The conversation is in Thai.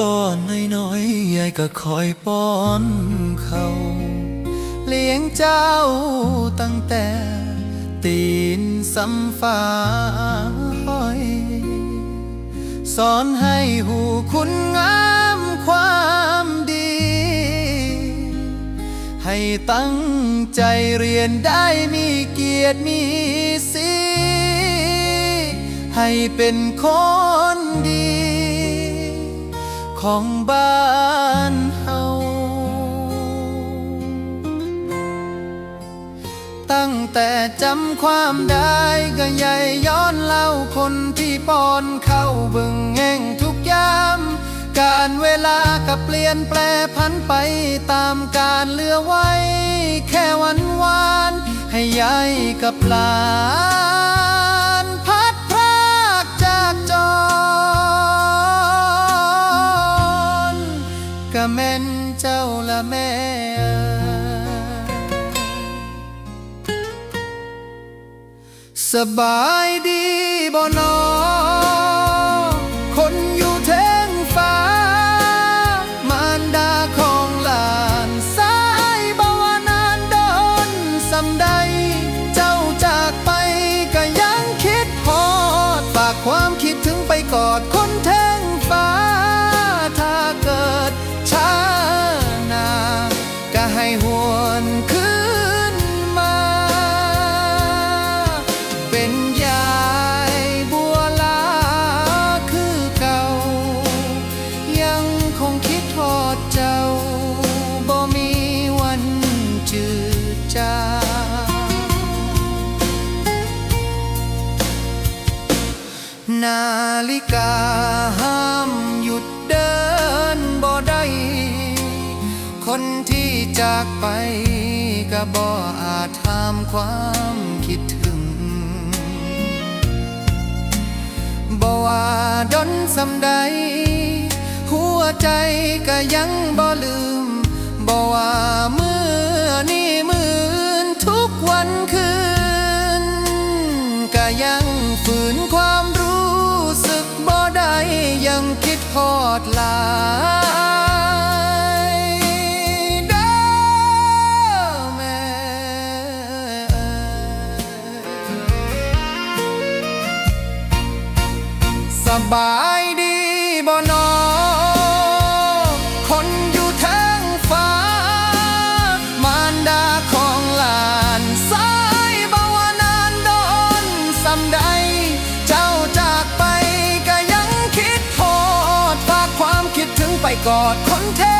ตอนน้อยๆยายก็คอยป้อนเขาเลี้ยงเจ้าตั้งแต่ตีนสำฟ้าห้อย สอนให้หูคุณงามความดี ให้ตั้งใจเรียนได้มีเกียรติมีสีให้เป็นคนดี ของบ้านเฮาตั้งแต่จำความได้ก็ใหญ่ย้อนเล่าคนที่ปอนเข้าบึงแห่งทุกยาม การเวลาก็เปลี่ยนแปลพันไปตามการเลือไว้ แค่วันวาน ให้ยายกับหลาน สบายดีบ่นอ นาฬิกาห้ามหยุดเดินบ่ได้ คนที่จากไปก็บ่อาจห้ามความคิดถึงบ่ว่าดนสำใด หัวใจก็ยังบ่ลืมบ่ว่าเมื่อ ทอดลายด้อแม่ สบายดีบ่นอ กอดคนแท้